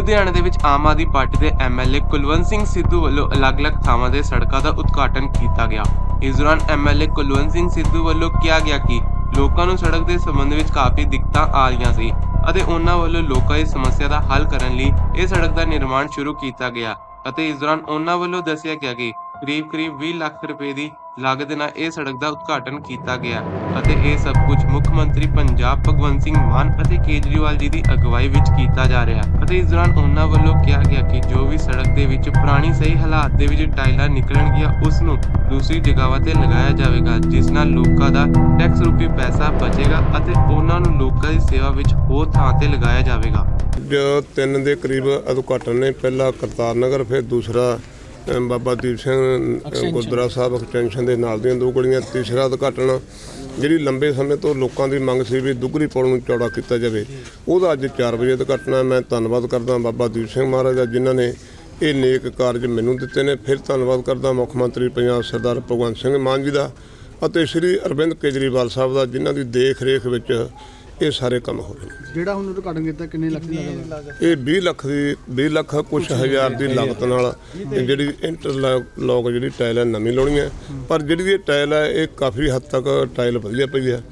ਲੁਧਿਆਣਾ ਦੇ ਵਿੱਚ ਆਮ ਆਦਮੀ ਪਾਰਟੀ ਦੇ ਐਮਐਲਏ ਕੁਲਵੰਤ ਸਿੰਘ ਸਿੱਧੂ ਵੱਲੋਂ ਅਲੱਗ-ਅਲੱਗ ਥਾਵਾਂ ਦੇ ਸੜਕਾਂ ਦਾ ਉਦਘਾਟਨ ਕੀਤਾ ਗਿਆ। ਇਸ ਦੌਰਾਨ ਐਮਐਲਏ ਕੁਲਵੰਤ ਸਿੰਘ ਸਿੱਧੂ ਵੱਲੋਂ ਕਿਹਾ ਗਿਆ ਕਿ ਲੋਕਾਂ ਨੂੰ ਸੜਕ ਦੇ ਸੰਬੰਧ ਵਿੱਚ ਕਾਫੀ ਦਿੱਕਤਾਂ ਆ ਰਹੀਆਂ ਸੀ ਅਤੇ ਉਹਨਾਂ ਵੱਲੋਂ ਲੋਕਾਂ ਦੀ ਸਮੱਸਿਆ ਦਾ ਹੱਲ ਕਰਨ ਲਈ ਇਹ ਸੜਕ ਦਾ ਨਿਰਮਾਣ ਸ਼ੁਰੂ ਕੀਤਾ ਗਿਆ ਅਤੇ ਇਸ ਦੌਰਾਨ ਉਹਨਾਂ ਵੱਲੋਂ ਦੱਸਿਆ ਗਿਆ ਕਿ ਕਰੀਬ-ਕਰੀਬ 20 ਲੱਖ ਰੁਪਏ ਦੀ ਲਾਗਤ ਨਾਲ ਇਹ ਸੜਕ ਦਾ ਉਦਘਾਟਨ ਕੀਤਾ ਗਿਆ ਅਤੇ ਇਹ ਸਭ ਕੁਝ ਮੁੱਖ ਮੰਤਰੀ ਪੰਜਾਬ ਭਗਵੰਤ ਸਿੰਘ ਮਾਨ ਅਤੇ ਕੇਜਰੀਵਾਲ ਜੀ ਦੀ ਅਗਵਾਈ ਵਿੱਚ ਕੀਤਾ ਜਾ ਰਿਹਾ ਅਤੇ ਇਸ ਦੌਰਾਨ ਉਹਨਾਂ ਵੱਲੋਂ ਕਿਹਾ ਗਿਆ ਕਿ ਜੋ ਵੀ ਸੜਕ ਦੇ ਵਿੱਚ ਪੁਰਾਣੀ ਸਹੀ ਹਾਲਾਤ ਦੇ ਵਿੱਚ ਟਾਈਲਾਂ ਨਿਕਲਣਗੀਆਂ, ਉਸ ਨੂੰ ਦੂਸਰੀ ਜਗ੍ਹਾਵਾਂ ਤੇ ਲਗਾਇਆ ਜਾਵੇਗਾ, ਜਿਸ ਨਾਲ ਲੋਕਾਂ ਦਾ ਟੈਕਸ ਰੂਪੀ ਪੈਸਾ ਬਚੇਗਾ ਅਤੇ ਉਹਨਾਂ ਨੂੰ ਲੋਕਾਂ ਦੀ ਸੇਵਾ ਵਿੱਚ ਹੋਰ ਥਾਂ ਤੇ ਲਗਾਇਆ ਜਾਵੇਗਾ। ਜੋ ਤਿੰਨ ਦੇ ਕਰੀਬ ਉਦਘਾਟਨ ਨੇ, ਪਹਿਲਾ ਕਰਤਾਰ ਨਗਰ, ਫਿਰ ਦੂਸਰਾ ਬਾਬਾ ਦੀਪ ਸਿੰਘ ਗੁਰਦੁਆਰਾ ਸਾਹਿਬ ਐਕਸਟੈਂਸ਼ਨ ਦੇ ਨਾਲ ਦੀਆਂ ਦੋ ਗਲੀਆਂ ਤੀਸਰਾ ਉਦਘਾਟਨ ਜਿਹੜੀ ਲੰਬੇ ਸਮੇਂ ਤੋਂ ਲੋਕਾਂ ਦੀ ਮੰਗ ਸੀ ਵੀ ਦੁੱਗਰੀ ਪੁਲ ਨੂੰ ਚੌੜਾ ਕੀਤਾ ਜਾਵੇ ਉਹਦਾ ਅੱਜ 4 ਵਜੇ ਉਦਘਾਟਨ ਹੈ। ਮੈਂ ਧੰਨਵਾਦ ਕਰਦਾ ਬਾਬਾ ਦੀਪ ਸਿੰਘ ਮਹਾਰਾਜ ਦਾ ਜਿਨ੍ਹਾਂ ਨੇ ਇਹ ਨੇਕ ਕਾਰਜ ਮੈਨੂੰ ਦਿੱਤੇ ਨੇ। ਫਿਰ ਧੰਨਵਾਦ ਕਰਦਾ ਮੁੱਖ ਮੰਤਰੀ ਪੰਜਾਬ ਸਰਦਾਰ ਭਗਵੰਤ ਸਿੰਘ ਮਾਨ ਜੀ ਦਾ ਅਤੇ ਸ਼੍ਰੀ ਅਰਵਿੰਦ ਕੇਜਰੀਵਾਲ ਸਾਹਿਬ ਦਾ ਜਿਨ੍ਹਾਂ ਦੀ ਦੇਖ ਰੇਖ ਵਿੱਚ ਇਹ ਸਾਰੇ ਕੰਮ ਹੋ ਰਹੇ ਨੇ। ਜਿਹੜਾ ਹੁਣ ਉਦਘਾਟਨ ਕੀਤਾ ਕਿੰਨੇ ਲੱਖ ਦੀ ਇਹ 20 ਲੱਖ ਦੀ 20 ਲੱਖ ਕੁਛ ਹਜ਼ਾਰ ਦੀ ਲਾਗਤ ਨਾਲ ਇਹ ਜਿਹੜੀ ਇੰਟਰਲੌਕ ਜਿਹੜੀ ਟਾਇਲ ਹੈ ਨਵੀਂ ਲਾਉਣੀ ਹੈ। ਪਰ ਜਿਹੜੀ ਇਹ ਟਾਇਲ ਹੈ ਇਹ ਕਾਫੀ ਹੱਦ ਤੱਕ ਟਾਇਲ ਵਧੀਆ ਪਈ ਹੈ।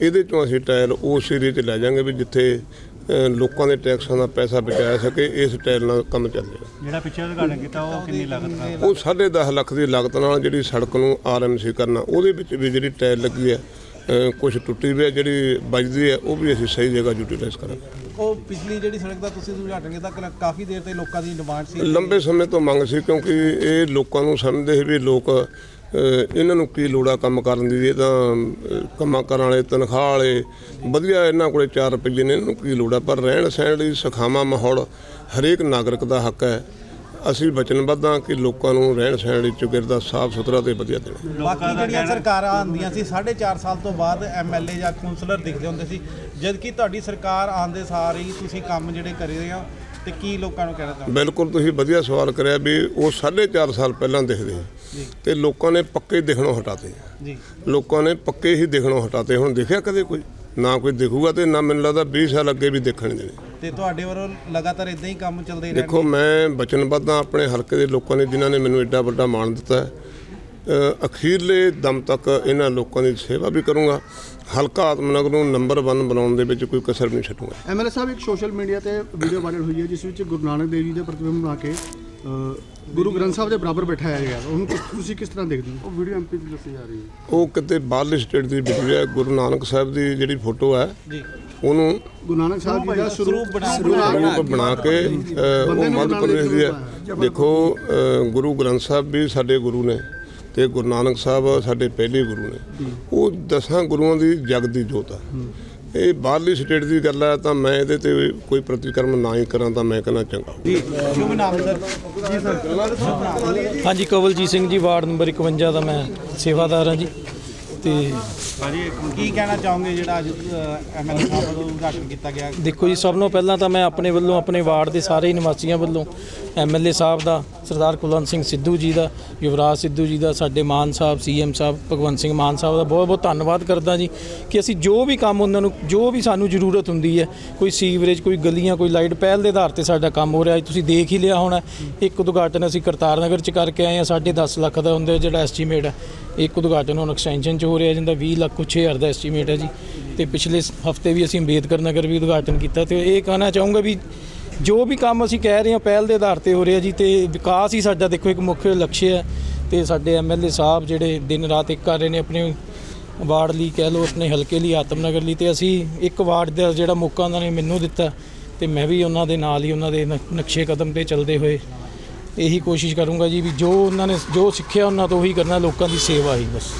ਇਹਦੇ ਚੋਂ ਅਸੀਂ ਟਾਇਲ ਉਸ ਏਰੀਏ 'ਚ ਲੈ ਜਾਾਂਗੇ ਵੀ ਜਿੱਥੇ ਲੋਕਾਂ ਦੇ ਟੈਕਸਾਂ ਦਾ ਪੈਸਾ ਬਚਾਇਆ ਸਕੇ ਇਸ ਟਾਇਲ ਨਾਲ ਕੰਮ ਚੱਲ ਜਾਏਗਾ ਜਿਹੜਾ ਪਿੱਛੇ ਉਦਘਾਟਨ ਕੀਤਾ ਉਹ ਕਿੰਨੀ ਲਾਗਤ ਨਾਲ? ਉਹ 10.5 ਲੱਖ ਦੀ ਲਾਗਤ ਨਾਲ ਜਿਹੜੀ ਸੜਕ ਨੂੰ ਆਰਐਮਸੀ ਕਰਨਾ ਉਹਦੇ ਵਿੱਚ ਵੀ ਜਿਹੜੀ ਟਾਇਲ ਲੱਗੀ ਹੈ ਕੁਝ ਟੁੱਟੀ ਵੀ ਹੈ ਜਿਹੜੀ ਵੱਜਦੀ ਹੈ ਉਹ ਵੀ ਅਸੀਂ ਸਹੀ ਜਗ੍ਹਾ ਯੂਟਿਲਾਈਜ਼ ਕਰਾਂਗੇ। ਉਹ ਪਿਛਲੀ ਜਿਹੜੀ ਸੜਕ ਦਾ ਤੁਸੀਂ ਉਦਘਾਟਨ ਕੀਤਾ ਕਾਫੀ ਦੇਰ ਤੇ ਲੋਕਾਂ ਦੀ ਡਿਮਾਂਡ ਸੀ। ਲੰਬੇ ਸਮੇਂ ਤੋਂ ਮੰਗ ਸੀ ਕਿਉਂਕਿ ਇਹ ਲੋਕਾਂ ਨੂੰ ਸਮਝਦੇ ਸੀ ਵੀ ਲੋਕ ਅ, ਇਹਨਾਂ ਨੂੰ ਕੀ ਲੋੜਾ ਕੰਮ ਕਰਨ ਦੀ ਇਹ ਤਾਂ ਅ, ਕੰਮਾਂ ਕਰਨ ਵਾਲੇ ਤਨਖਾਹ ਵਾਲੇ ਵਧੀਆ ਇਹਨਾਂ ਕੋਲੇ 4 ਰੁਪਏ ਨੇ ਇਹਨਾਂ ਨੂੰ ਕੀ ਲੋੜਾ ਪਰ ਰਹਿਣ ਸਹਿਣ ਲਈ ਸਖਾਵਾ ਮਾਹੌਲ ਹਰੇਕ ਨਾਗਰਿਕ ਦਾ ਹੱਕ ਹੈ। ਅਸੀਂ ਵਚਨਬੱਧ ਹਾਂ ਕਿ ਲੋਕਾਂ ਨੂੰ ਰਹਿਣ ਸਹਿਣ ਲਈ ਚੁਗਿਰਦਾ ਸਾਫ਼ ਸੁਥਰਾ ਤੇ ਵਧੀਆ ਦੇਣਾ। ਬਾਕੀ ਜਿਹੜੀਆਂ ਸਰਕਾਰਾਂ ਆਉਂਦੀਆਂ ਸੀ 4.5 ਸਾਲ ਤੋਂ ਬਾਅਦ ਐਮਐਲਏ ਜਾਂ ਕਾਉਂਸਲਰ ਦਿਖਦੇ ਹੁੰਦੇ ਸੀ। ਜਦ ਕਿ ਤੁਹਾਡੀ ਸਰਕਾਰ ਆਉਂਦੇ ਸਾਰ ਹੀ ਤੁਸੀਂ ਕੰਮ ਜਿਹੜੇ ਕਰੀ ਰਹੇ ਹੋ ਤੇ ਕੀ ਲੋਕਾਂ ਨੂੰ ਕਹਿਣਾ ਚਾਹੁੰਦੇ ਬਿਲਕੁਲ ਤੁਸੀਂ ਵਧੀਆ ਸਵਾਲ ਕਰਿਆ ਵੀ ਉਹ 4.5 ਸਾਲ ਪਹਿਲਾਂ ਦਿਖਦੇ ਸੀ। ਤੇ ਲੋਕਾਂ ਨੇ ਪੱਕੇ ਦਿਖਣੋਂ ਹਟਾਤੇ। ਜੀ। ਲੋਕਾਂ ਨੇ ਪੱਕੇ ਹੀ ਦਿਖਣੋਂ ਹਟਾਤੇ। ਹੁਣ ਦਿਖਿਆ ਕਦੇ ਕੋਈ? ਨਾ ਕੋਈ ਦਿਖੂਗਾ ਤੇ ਨਾ ਮੈਨੂੰ ਲੱਗਦਾ 20 ਸਾਲ ਅੱਗੇ ਵੀ ਦੇਖਣ ਦੇਣੇ ਤੇ ਤੁਹਾਡੇ ਵੱਲੋਂ ਲਗਾਤਾਰ ਇਦਾਂ ਹੀ ਕੰਮ ਚੱਲਦੇ ਦੇਖੋ ਮੈਂ ਵਚਨਬੱਧ ਹਾਂ ਆਪਣੇ ਹਲਕੇ ਦੇ ਲੋਕਾਂ ਨੇ ਜਿਨ੍ਹਾਂ ਨੇ ਮੈਨੂੰ ਐਡਾ ਵੱਡਾ ਮਾਣ ਦਿੱਤਾ ਹੈ। ਅ, ਅਖੀਰਲੇ ਦਮ ਤੱਕ ਇਹਨਾਂ ਲੋਕਾਂ ਦੀ ਸੇਵਾ ਵੀ ਕਰੂੰਗਾ। ਹਲਕਾ ਆਤਮਨਗਰ ਨੂੰ ਨੰਬਰ 1 ਬਣਾਉਣ ਦੇ ਵਿੱਚ ਕੋਈ ਕਸਰ ਨਹੀਂ ਛੱਡੂੰਗਾ। ਐਮਐਲਏ ਸਾਹਿਬ ਇੱਕ ਸੋਸ਼ਲ ਮੀਡੀਆ ਤੇ ਵੀਡੀਓ ਵਾਇਰਲ ਹੋਈ ਹੈ ਜਿਸ ਵਿੱਚ ਗੁਰੂ ਨਾਨਕ ਦੇਵ ਜੀ ਦੇ ਪ੍ਰਤੀਬਿੰਬ ਬਣਾ ਕੇ ਅ, ਗੁਰੂ ਗ੍ਰੰਥ ਸਾਹਿਬ ਦੇ ਬਰਾਬਰ ਬਿਠਾਇਆ ਗਿਆ ਉਹਨੂੰ ਤੁਸੀਂ ਕਿਸ ਤਰ੍ਹਾਂ ਦੇਖਦੇ ਹੋ? ਉਹ ਵੀਡੀਓ ਐਮਪੀ ਦੀ ਦੱਸੀ ਜਾ ਰਹੀ ਹੈ। ਉਹ ਕਿਤੇ ਬਾਹਰਲੀ ਸਟੇਟ ਦੀ ਵੀਡੀਓ ਹੈ। ਗੁਰੂ ਨਾਨਕ ਸਾਹਿਬ ਦੀ ਜਿਹੜੀ ਫੋਟੋ ਹੈ ਜੀ। ਉਹਨੂੰ ਗੁਰੂ ਨਾਨਕ ਸਾਹਿਬ ਜੀ ਦਾ ਸਰੂਪ ਬਣਾ ਰੂਪ ਬਣਾ ਕੇ ਉਹ ਮੱਧ ਪ੍ਰਦੇਸ਼ ਦੀ ਹੈ। ਦੇਖੋ ਅ, ਗੁਰੂ ਗ੍ਰੰਥ ਸਾਹਿਬ ਵੀ ਸਾਡੇ ਗੁਰੂ ਨੇ ਤੇ ਗੁਰੂ ਨਾਨਕ ਸਾਹਿਬ ਸਾਡੇ ਪਹਿਲੇ ਗੁਰੂ ਨੇ। ਉਹ ਦਸਾਂ ਗੁਰੂਆਂ ਦੀ ਜਗ ਦੀ ਜੋਤ ਆ। ਇਹ ਬਾਹਰਲੀ ਸਟੇਟ ਦੀ ਗੱਲ ਹੈ ਤਾਂ ਮੈਂ ਇਹਦੇ ਤੇ ਕੋਈ ਪ੍ਰਤੀਕਰਮ ਨਾ ਹੀ ਕਰਾਂ ਤਾਂ ਮੈਂ ਕਹਿੰਦਾ ਚੰਗਾ ਹਾਂਜੀ ਕਵਲਜੀਤ ਸਿੰਘ ਜੀ ਵਾਰਡ ਨੰਬਰ 51 ਦਾ ਮੈਂ ਸੇਵਾਦਾਰ ਹਾਂ ਜੀ। ਤੇ ਕੀ ਕਹਿਣਾ ਚਾਹੋਗੇ ਜਿਹੜਾ ਅੱਜ ਐਮਐਲਏ ਸਾਹਿਬ ਵੱਲੋਂ ਉਦਘਾਟਨ ਕੀਤਾ ਗਿਆ? ਦੇਖੋ ਜੀ ਸਭ ਤੋਂ ਪਹਿਲਾਂ ਤਾਂ ਮੈਂ ਆਪਣੇ ਵੱਲੋਂ ਆਪਣੇ ਵਾਰਡ ਦੇ ਸਾਰੇ ਨਿਵਾਸੀਆਂ ਵੱਲੋਂ ਐਮਐਲਏ ਸਾਹਿਬ ਦਾ ਸਰਦਾਰ ਕੁਲਵੰਤ ਸਿੰਘ ਸਿੱਧੂ ਜੀ ਦਾ ਯੁਵਰਾਜ ਸਿੱਧੂ ਜੀ ਦਾ ਸਾਡੇ ਮਾਨ ਸਾਹਿਬ ਸੀਐਮ ਸਾਹਿਬ ਭਗਵੰਤ ਸਿੰਘ ਮਾਨ ਸਾਹਿਬ ਦਾ ਬਹੁਤ ਬਹੁਤ ਧੰਨਵਾਦ ਕਰਦਾ ਜੀ ਕਿ ਅਸੀਂ ਜੋ ਵੀ ਕੰਮ ਉਹਨਾਂ ਨੂੰ ਜੋ ਵੀ ਸਾਨੂੰ ਜ਼ਰੂਰਤ ਹੁੰਦੀ ਹੈ ਕੋਈ ਸੀਵਰੇਜ ਕੋਈ ਗਲੀਆਂ ਕੋਈ ਲਾਈਟ ਪਹਿਲ ਦੇ ਆਧਾਰ ਤੇ ਸਾਡਾ ਕੰਮ ਹੋ ਰਿਹਾ ਤੁਸੀਂ ਦੇਖ ਹੀ ਲਿਆ ਹੋਣਾ ਇੱਕ ਉਦਘਾਟਨ ਅਸੀਂ ਕਰਤਾਰ ਨਗਰ ਚ ਕਰਕੇ ਆਏ ਹਾਂ 10.5 ਲੱਖ ਦਾ ਹੁੰਦਾ ਜਿਹੜਾ ਐਸਟੀਮੇਟ ਹੈ। ਇੱਕ ਉਦਘਾਟਨ ਹੁਣ ਐਕਸਟੈਂਸ਼ਨ ਚ ਹੋ ਰਿਹਾ, ਜਿੰਦਾ 20 ਲੱਖ ਕੁਛ ਹਜ਼ਾਰ ਦਾ ਐਸਟੀਮੇਟ ਹੈ ਜੀ। ਤੇ ਪਿਛਲੇ ਹਫ਼ਤੇ ਵੀ ਅਸੀਂ ਅੰਬੇਦਕਰ ਨਗਰ ਵੀ ਉਦਘਾਟਨ ਕੀਤਾ ਤੇ ਇਹ ਕਹਿਣਾ ਚਾਹੂੰਗਾ ਵੀ ਜੋ ਵੀ ਕੰਮ ਅਸੀਂ ਕਹਿ ਰਹੇ ਹਾਂ, ਪਹਿਲ ਦੇ ਆਧਾਰ ਤੇ ਹੋ ਰਿਹਾ ਜੀ, ਤੇ ਵਿਕਾਸ ਹੀ ਸਾਡਾ ਦੇਖੋ ਇੱਕ ਮੁੱਖ ਲਕਸ਼ ਹੈ। ਤੇ ਸਾਡੇ ਐਮਐਲਏ ਸਾਹਿਬ ਜਿਹੜੇ ਦਿਨ ਰਾਤ ਇੱਕ ਕਰ ਰਹੇ ਨੇ ਆਪਣੇ ਵਾਰਡ ਲਈ, ਕਹਿ ਲਓ ਆਪਣੇ ਹਲਕੇ ਲਈ ਆਤਮਨਗਰ ਲਈ, ਤੇ ਅਸੀਂ ਇੱਕ ਵਾਰਡ ਦਾ ਜਿਹੜਾ ਮੌਕਾ ਉਹਨਾਂ ਨੇ ਮੈਨੂੰ ਦਿੱਤਾ ਤੇ ਮੈਂ ਵੀ ਉਹਨਾਂ ਦੇ ਨਾਲ ਹੀ ਉਹਨਾਂ ਦੇ ਨ- ਨਕਸ਼ੇ ਕਦਮ ਤੇ ਚੱਲਦੇ ਹੋਏ ਇਹੀ ਕੋਸ਼ਿਸ਼ ਕਰੂੰਗਾ ਜੀ ਵੀ ਜੋ ਉਹਨਾਂ ਨੇ ਜੋ ਸਿੱਖਿਆ ਉਹਨਾਂ ਤੋਂ ਉਹੀ ਕਰਨਾ, ਲੋਕਾਂ ਦੀ ਸੇਵਾ ਹੀ ਬਸ।